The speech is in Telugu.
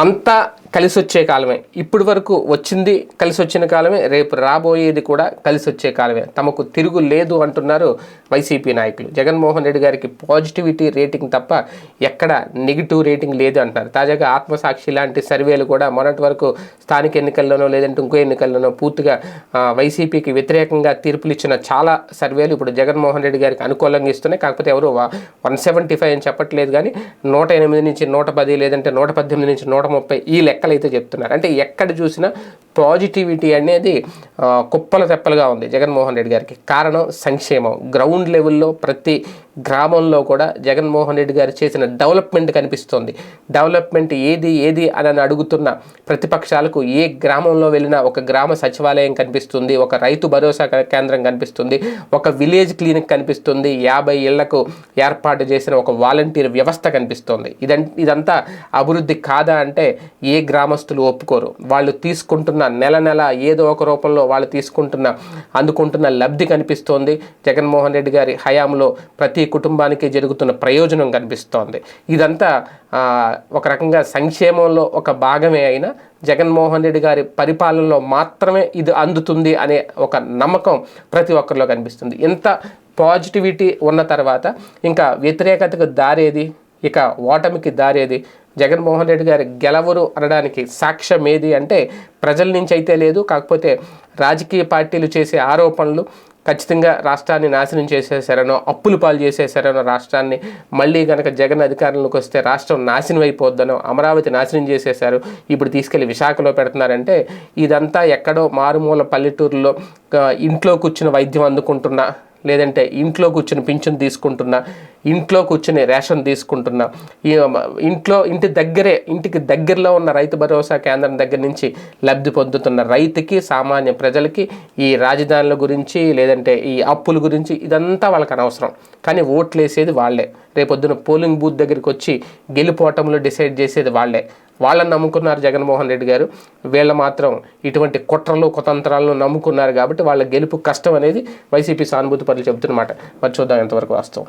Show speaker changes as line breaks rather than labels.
అంతా కలిసి వచ్చే కాలమే. ఇప్పటి వరకు వచ్చింది కలిసి వచ్చిన కాలమే రేపు రాబోయేది కూడా కలిసి వచ్చే కాలమే. తమకు తిరుగు లేదు అంటున్నారు వైసీపీ నాయకులు. జగన్మోహన్ రెడ్డి గారికి పాజిటివిటీ రేటింగ్ తప్ప ఎక్కడ నెగిటివ్ రేటింగ్ లేదు అంటున్నారు. తాజాగా ఆత్మసాక్షి లాంటి సర్వేలు కూడా మొన్నటి వరకు స్థానిక ఎన్నికల్లోనో లేదంటే ఇంకో ఎన్నికల్లోనో పూర్తిగా వైసీపీకి వ్యతిరేకంగా తీర్పులు ఇచ్చిన చాలా సర్వేలు ఇప్పుడు జగన్మోహన్ రెడ్డి గారికి అనుకూలంగా ఇస్తున్నాయి. కాకపోతే ఎవరు వన్ సెవెంటీ ఫైవ్ అని చెప్పట్లేదు కానీ నూట ఎనిమిది నుంచి నూట పది లేదంటే నూట పద్దెనిమిది నుంచి నూట ముప్పై ఈ లెక్క అయితే చెప్తున్నారు. అంటే ఎక్కడ చూసినా పాజిటివిటీ అనేది కుప్పల తెప్పలుగా ఉంది జగన్మోహన్ రెడ్డి గారికి. కారణం సంక్షేమం. గ్రౌండ్ లెవెల్లో ప్రతి గ్రామంలో కూడా జగన్మోహన్ రెడ్డి గారు చేసిన డెవలప్మెంట్ కనిపిస్తుంది. డెవలప్మెంట్ ఏది ఏది అని అడుగుతున్న ప్రతిపక్షాలకు ఏ గ్రామంలో వెళ్ళినా ఒక గ్రామ సచివాలయం కనిపిస్తుంది ఒక రైతు భరోసా కేంద్రం కనిపిస్తుంది ఒక విలేజ్ క్లినిక్ కనిపిస్తుంది యాభై ఇళ్ళకు ఏర్పాటు చేసిన ఒక వాలంటీర్ వ్యవస్థ కనిపిస్తుంది. ఇదంతా అభివృద్ధి కాదా అంటే ఏ గ్రామస్తులు ఒప్పుకోరు. వాళ్ళు తీసుకుంటున్న నెల నెల ఏదో ఒక రూపంలో వాళ్ళు తీసుకుంటున్న అందుకుంటున్న లబ్ధి కనిపిస్తోంది. జగన్మోహన్ రెడ్డి గారి హయాంలో ప్రతి కుటుంబానికి జరుగుతున్న ప్రయోజనం కనిపిస్తోంది. ఇదంతా ఒక రకంగా సంక్షేమంలో ఒక భాగమే అయినా జగన్మోహన్ రెడ్డి గారి పరిపాలనలో మాత్రమే ఇది అందుతుంది అనే ఒక నమ్మకం ప్రతి ఒక్కరిలో కనిపిస్తుంది. ఇంత పాజిటివిటీ ఉన్న తర్వాత ఇంకా వ్యతిరేకతకు దారేది ఇక ఓటమికి దారేది జగన్మోహన్ రెడ్డి గారు గెలవరు అనడానికి సాక్ష్యం ఏది అంటే ప్రజల నుంచి అయితే లేదు కాకపోతే రాజకీయ పార్టీలు చేసే ఆరోపణలు ఖచ్చితంగా రాష్ట్రాన్ని నాశనం చేసేసారనో అప్పులు పాలు చేసేసారనో రాష్ట్రాన్ని మళ్ళీ కనుక జగన్ అధికారంలోకి వస్తే రాష్ట్రం నాశనం అయిపోద్దనో అమరావతి నాశనం చేసేశారు ఇప్పుడు తీసుకెళ్ళి విశాఖలో పెడుతున్నారంటే ఇదంతా ఎక్కడో మారుమూల పల్లెటూరులో ఇంట్లో కూర్చుని వైద్యం అందుకుంటున్న లేదంటే ఇంట్లో కూర్చుని పింఛన్ తీసుకుంటున్నా ఇంట్లో కూర్చుని రేషన్ తీసుకుంటున్నా ఇంట్లో ఇంటి దగ్గరే ఇంటికి దగ్గరలో ఉన్న రైతు భరోసా కేంద్రం దగ్గర నుంచి లబ్ధి పొందుతున్న రైతుకి సామాన్య ప్రజలకి ఈ రాజధానుల గురించి లేదంటే ఈ అప్పుల గురించి ఇదంతా వాళ్ళకి అనవసరం. కానీ ఓట్లు వేసేది వాళ్ళే. రేపొద్దున పోలింగ్ బూత్ దగ్గరికి వచ్చి గెలుపోవటంలో డిసైడ్ చేసేది వాళ్ళే. వాళ్ళని నమ్ముకున్నారు జగన్మోహన్ రెడ్డి గారు. వీళ్ళ మాత్రం ఇటువంటి కుట్రలు కుతంత్రాలను నమ్ముకున్నారు కాబట్టి వాళ్ళ గెలుపు కష్టం అనేది వైసీపీ సానుభూతి పనులు చెబుతున్నమాట. మరి చూద్దాం ఎంతవరకు వాస్తవం.